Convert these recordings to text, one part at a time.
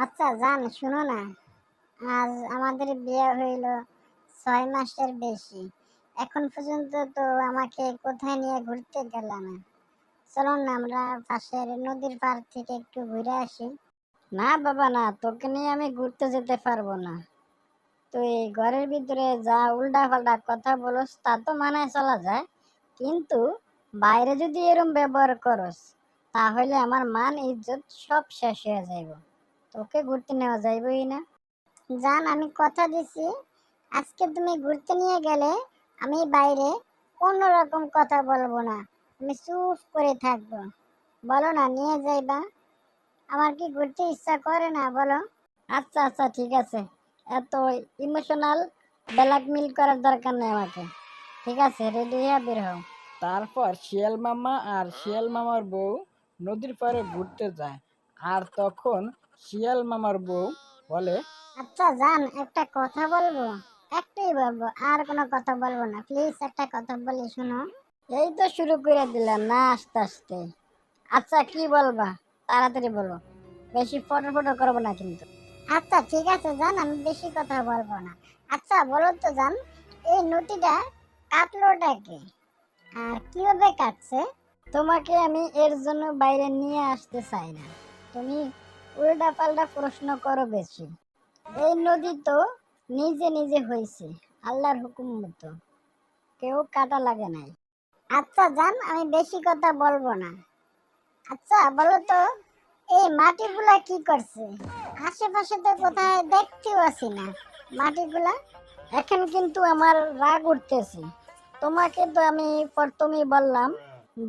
আচ্ছা জান, শুনো না। আজ আমাদের বিয়ে হইল ছয় মাসের বেশি। এখন পর্যন্ত তো আমাকে কোথায় নিয়ে ঘুরতে গেল না। চলো না, আমরা পাশের নদীর পার থেকে একটু ঘুরে আসি। না বাবা, না, তোকে নিয়ে আমি ঘুরতে যেতে পারব না। তুই ঘরের ভিতরে যা উল্টা পাল্টা কথা বলস, তা তো মানায় চলা যায়। কিন্তু বাইরে যদি এরম ব্যবহার করস, তাহলে আমার মান, ইজ্জত সব শেষ হয়ে যাইব। তোকে ঘুরতে নেওয়া যাইবই না। জান, আমি কথা দিছি। আজকে তুমি ঘুরতে নিয়ে গেলে আমি বাইরে কোনো রকম কথা বলব না। আমি চুপ করে থাকব। বলো না, নিয়ে যাইবা। আমার কি ঘুরতে ইচ্ছা করে না, বলো। আচ্ছা আচ্ছা ঠিক আছে। এত ইমোশনাল ব্ল্যাকমেল করার দরকার নেই আমাকে। ঠিক আছে রেডি হয়ে বের হও। তারপর শিয়াল মামা আর শিয়াল মামার বউ নদীর পাড়ে ঘুরতে যায়। আর তখন শিয়াল মামার বউ বলে আচ্ছা জান, একটা কথা বলব? একটাই বলব, আর কোনো কথা বলব না। প্লিজ, একটা কথা বলি, শোনো। এই তো শুরু করে দিলাম না আস্তে আস্তে। আচ্ছা কি বলবা? তাড়াতাড়ি বলো। বেশি ফটো ফটো করব না কিন্তু। আচ্ছা ঠিক আছে, জান, আমি বেশি কথা বলব না। আচ্ছা বলো তো, জান, এই নদীটা কাটলোটাকে আর কীভাবে কাটছে? তোমাকে আমি এর জন্য বাইরে নিয়ে আসতে চাই না। তুমি উল্টা পাল্টা প্রশ্ন করো বেশি। এই নদী তো নিজে নিজে হয়েছে, আল্লাহর হুকুম মতো। কেউ কাটা লাগে নাই। আচ্ছা জান, আমি বেশি কথা বলব না। আচ্ছা বলো তো, এই মাটিগুলা কি করছে? আশেপাশে তো কোথায় দেখতেও আছি না। মাটিগুলা এখন কিন্তু আমার রাগ উঠতেছে। তোমাকে তো আমি প্রথমেই বললাম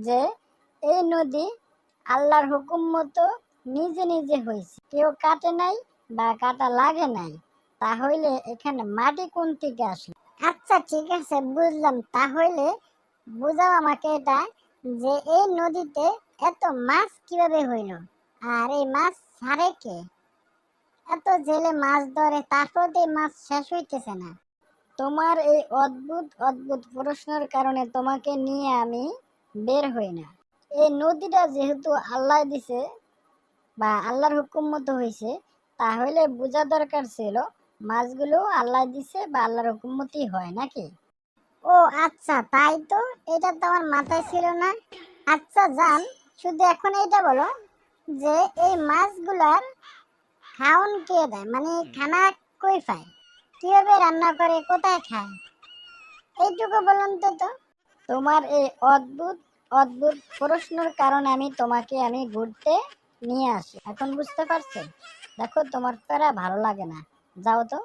যে, এই নদী আল্লাহর হুকুম মতো নিজে নিজে হয়েছে। কেউ কাটে নাই বা কাটা লাগে নাই, তাহলে এখানে মাটি কোন থেকে আসলো? আচ্ছা ঠিক আছে, বুঝলাম। তাহলে বুঝাও আমাকে এটা যে এই নদীতে এত মাছ কীভাবে হইল? আর এই মাছ ছাড়ে কে? এত জেলে মাছ ধরে, তারপর তো মাছ শেষ হইতেছে না। তোমার এই অদ্ভুত অদ্ভুত প্রশ্নের কারণে তোমাকে নিয়ে আমি বের হই না। এই নদীটা যেহেতু আল্লাহ দিছে বা আল্লাহর হুকুম মতো হয়েছে তাহলে বোঝা দরকার ছিল মাছগুলো আল্লাহ দিছে বা আল্লাহর হুকুম মতোই হয় নাকি? ও আচ্ছা তাই তো? এটা তো আমার মাথায় ছিল না। আচ্ছা জান, শুধু এখন এটা বলো যে এই মাছগুলার খাওন কে দেয়? মানে খানা কই পায়? কীভাবে রান্না করে, কোথায় খায়? এইটুকু বলুন তো তো। তোমার এই অদ্ভুত অদ্ভুত প্রশ্নের কারণে আমি তোমাকে আমি ঘুরতে নিয়ে আসি। এখন বুঝতে পারছ দেখো তোমার প্যারা ভালো লাগে না। যাও তো।